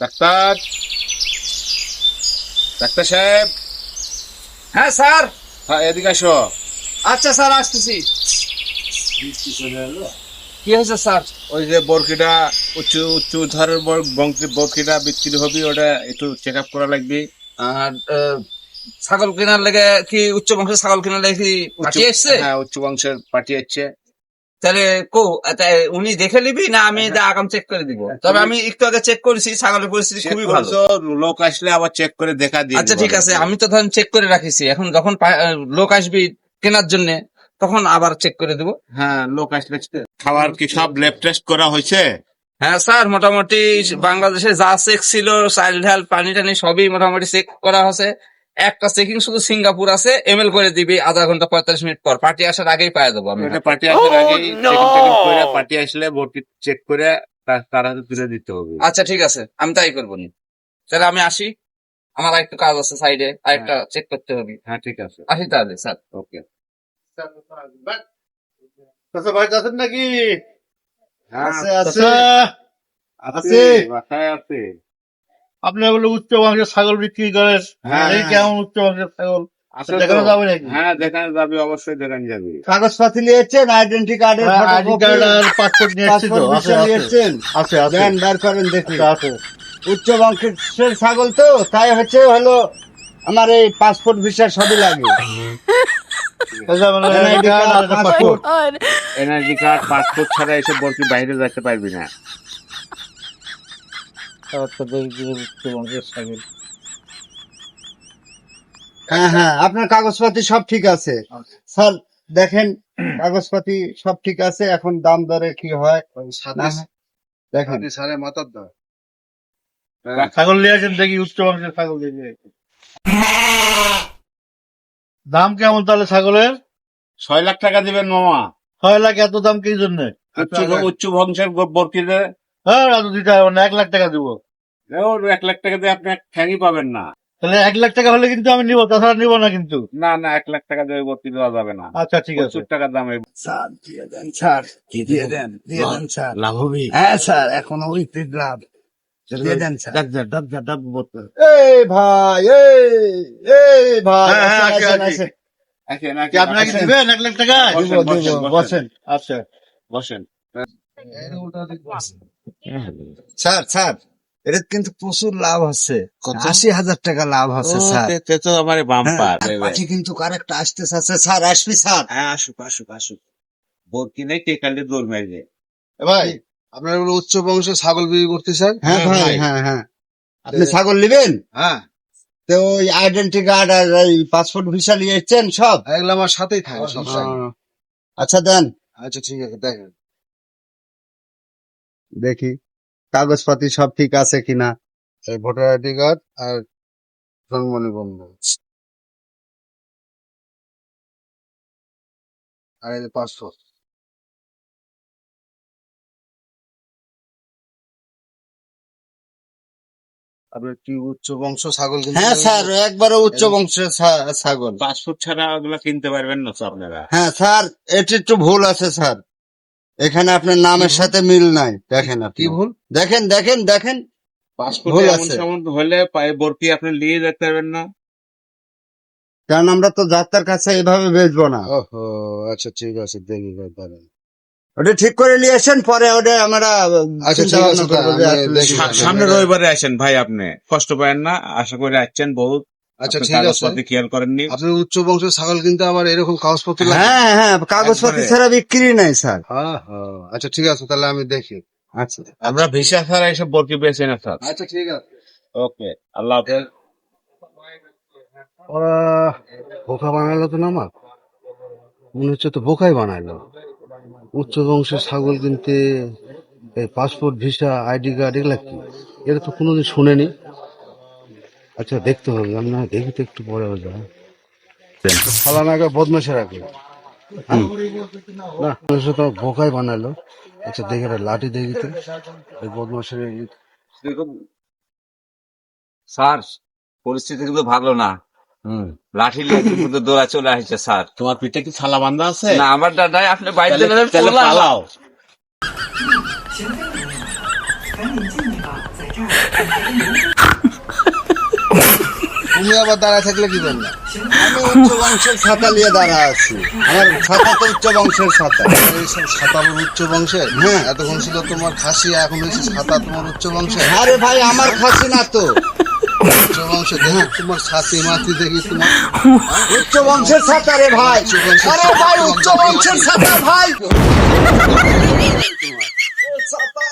Doctor. Doctor সাহেব। হ্যাঁ sir. হ্যাঁ এদিকে আসো। আচ্ছা স্যার আসতেছি। কি হয়েছে স্যার? ওই যে বরকিটা উচ্চ উচ্চ ধারের বরকিটা বিক্রি হবে ওটা একটু চেক আপ করা লাগবে। আর ছাগল কেনার লেগে কি উচ্চ বংশের ছাগল কেনার লেগে কি পাঠিয়ে এসছে? হ্যাঁ উচ্চ বংশের পার্টি আছে তাহলে কো উনি দেখে নিবি না আমি এটা আগাম চেক করে দিব। তবে আমি একটু আগে চেক করেছি ছাগলের পরিস্থিতি খুবই ভালো। লোক আসলে আবার চেক করে দেখা দিয়ে আচ্ছা ঠিক আছে আমি তো ধরেন চেক করে রাখিছি এখন যখন লোক আসবি কেনার জন্য তখন আবার চেক করে দেবো। হ্যাঁ লোক আসলে খাবার কি সব ল্যাব টেস্ট করা হয়েছে? হ্যাঁ স্যার মোটামুটি বাংলাদেশে যা চেক ছিল চাইল্ড হেলথ পানি টানি সবই মোটামুটি চেক করা হয়েছে। একটা চেকিং শুধু সিঙ্গাপুর আছে এমএল করে দিবি আধা ঘণ্টা পঁয়তাল্লিশ মিনিট পর। পার্টি আসার আগেই পাই দেবো আমি। এটা পার্টি আসার আগে চেকিং টেকিং করে পার্টি আসলে ভর্তি চেক করে তার হাতে তুলে দিতে হবে। আচ্ছা ঠিক আছে। আমি তাই করব নি। তাহলে আমি আসি। আমার আরেকটু কাজ আছে সাইডে আরেকটা চেক করতে হবে। হ্যাঁ ঠিক আছে। আসি তাহলে স্যার। ওকে। চাচা ভাই আছেন নাকি? হ্যাঁ আছে আছে। আছে আছে। বাসায় আছে। আপনি বলে উচ্চ বংশের ছাগল বিক্রি করেন হ্যাঁ, এই হ্যাঁ। কেমন উচ্চ বংশের ছাগল? আছে দেখানো যাবে নাকি? হ্যাঁ দেখানো যাবে অবশ্যই দেখানো যাবে। কাগজপাতি নিয়েছেন আইডেন্টি কার্ড আর পাসপোর্ট আছে আছে। নিয়েছেন? আছে আছে। দেন বার করেন দেখি। আছে। উচ্চ বংশের ছাগল তো তাই হচ্ছে হলো আমার এই পাসপোর্ট ভিসা সবই লাগে। মানে card passport energy card passport ছাড়া এসব বলছি বাইরে যেতে পারবি না আচ্ছা দেখি উচ্চ বংশের ছাগল হ্যাঁ হ্যাঁ আপনার কাগজপাতি সব ঠিক আছে। স্যার দেখেন কাগজপাতি সব ঠিক আছে এখন দাম দরে কি হয়? দেখেন। সারে মাথার দাও ছাগল নিয়ে আসেন দেখি উচ্চ বংশের ছাগল দাম কেমন তাহলে ছাগলের? ছয় লাখ টাকা দিবেন মামা। ছয় লাখ এত দাম কি জন্য? উচ্চ উচ্চ বংশের বর্কিতে হ্যাঁ এত দিতে হবে না এক লাখ টাকা দিব। এক লাখ টাকা দিয়ে আপনি এক ঠ্যাংই পাবেন না। তাহলে এক লাখ টাকা হলে কিন্তু আমি নিবো তাছাড়া নিবো না কিন্তু। না না এক লাখ টাকা দিয়ে বর্তি দেওয়া যাবে না। আচ্ছা ঠিক আছে। টাকার দাম এই স্যার দিয়ে দেন স্যার। দিয়ে দেন দিয়ে দেন স্যার। লাভ হবে হ্যাঁ স্যার এখন ওই লাভ দিয়ে দেন স্যার। ডাক যা ডাক যা ডাক বলতে এই ভাই এই এই ভাই হ্যাঁ, হ্যাঁ, আসেন, আসেন, আছি। আসেন। আছে নাকি কি আপনারা দিবেন এক লাখ টাকা? বসেন, দিব, বসেন, দিব, বসেন। বসেন। আচ্ছা বসেন। স্যার স্যার এটা কিন্তু প্রচুর লাভ হচ্ছে আশি হাজার টাকা লাভ হচ্ছে স্যার। তে- আমার বাম্পার হ্যাঁ, পাখি কিন্তু কারেক্ট আসতে চাচ্ছে স্যার আসবি স্যার। হ্যাঁ আসুক আসুক আসুক। নেই টেকালে দৌড় ভাই আপনারা বলে উচ্চ বংশের ছাগল বিক্রি করতে চান? হ্যাঁ হ্যাঁ, ভাই। হ্যাঁ হ্যাঁ। আপনি ছাগল নেবেন? হ্যাঁ। তো ওই আইডেন্টি কার্ড আর এই পাসপোর্ট ভিসা নিয়ে এসছেন সব? এগুলো আমার সাথেই থাকে সব আচ্ছা দেন। আচ্ছা ঠিক আছে দেখেন। দেখি। কাগজপাতি সব ঠিক আছে কিনা? এই ভোটার আইডি কার্ড আর জন্ম নিবন্ধন আর এই পাসপোর্ট। আপনার কি উচ্চ বংশ? ছাগল কিনতে হ্যাঁ স্যার একবারে উচ্চ বংশের ছাগল। পাসপোর্ট ছাড়া ওগুলো কিনতে পারবেন না তো আপনারা? হ্যাঁ স্যার এটি একটু ভুল আছে স্যার। এখানে আপনার নামের সাথে মিল নাই। দেখেন আপনি। কি ভুল? দেখেন দেখেন দেখেন। পাসপোর্ট এমন আছে। হলে পায়ে আপনি নিয়ে যেতে পারবেন না। কারণ আমরা তো যাত্রার কাছে এভাবে বেচবো না। ওহো আচ্ছা ঠিক আছে দেখি ওটা ঠিক করে নিয়ে আসেন পরে ওটা আমরা আচ্ছা, সামনে রবিবারে আসেন ভাই আপনি। কষ্ট পাবেন না আশা করে আসছেন বহুত। আচ্ছা ঠিক আছে। খেয়াল করেননি? আপনি উচ্চ বংশের ছাগল কিনতে আবার এরকম কাগজপত্র হ্যাঁ হ্যাঁ কাগজপত্র ছাড়া বিক্রি নাই স্যার। হ্যাঁ হ্যাঁ আচ্ছা ঠিক আছে তাহলে আমি দেখি। আচ্ছা। আমরা ভিসা ছাড়া এসব বর্তি বেছে না স্যার। আচ্ছা ঠিক আছে। ওকে আল্লাহ হাফেজ। ওরা বোকা বানাইলো তো না আমার মনে হচ্ছে তো বোকাই বানাইলো। উচ্চ বংশের ছাগল কিনতে এই পাসপোর্ট ভিসা আইডি কার্ড এগুলা কি? এটা তো কোনোদিন শুনেনি। আচ্ছা দেখতে হবে। আমি না দেখি তো একটু পরে যায় ফালানাকে বদমাসে রাখে না তো বোকাই বানাইলো আচ্ছা দেখে লাঠি দেখি তো। এই বদমাসের স্যার পরিস্থিতি কিন্তু ভালো না। হুম। লাঠি নিয়ে কিন্তু দৌড়া চলে আসছে স্যার। তোমার পিঠে কি থালা বান্ধা আছে? না আমার দাদাই আপনি বাইরে পালাও। তুমি আবার দাঁড়া থাকলে কি করলে আমি উচ্চ বংশের ছাতা নিয়ে দাঁড়া আছি। আমার ছাতা তো উচ্চ বংশের ছাতা এইসব ছাতা বড় উচ্চ বংশের? হ্যাঁ। এতক্ষণ ছিল তোমার খাসি এখন হয়েছে ছাতা তোমার উচ্চ বংশের। আরে ভাই আমার খাসি না তো। উচ্চ বংশ দেখি তোমার মাতি দেখি তোমার। উচ্চ বংশের ছাতা রে ভাই আরে ভাই উচ্চ বংশের বংশের ছাতা ভাই। ছাতা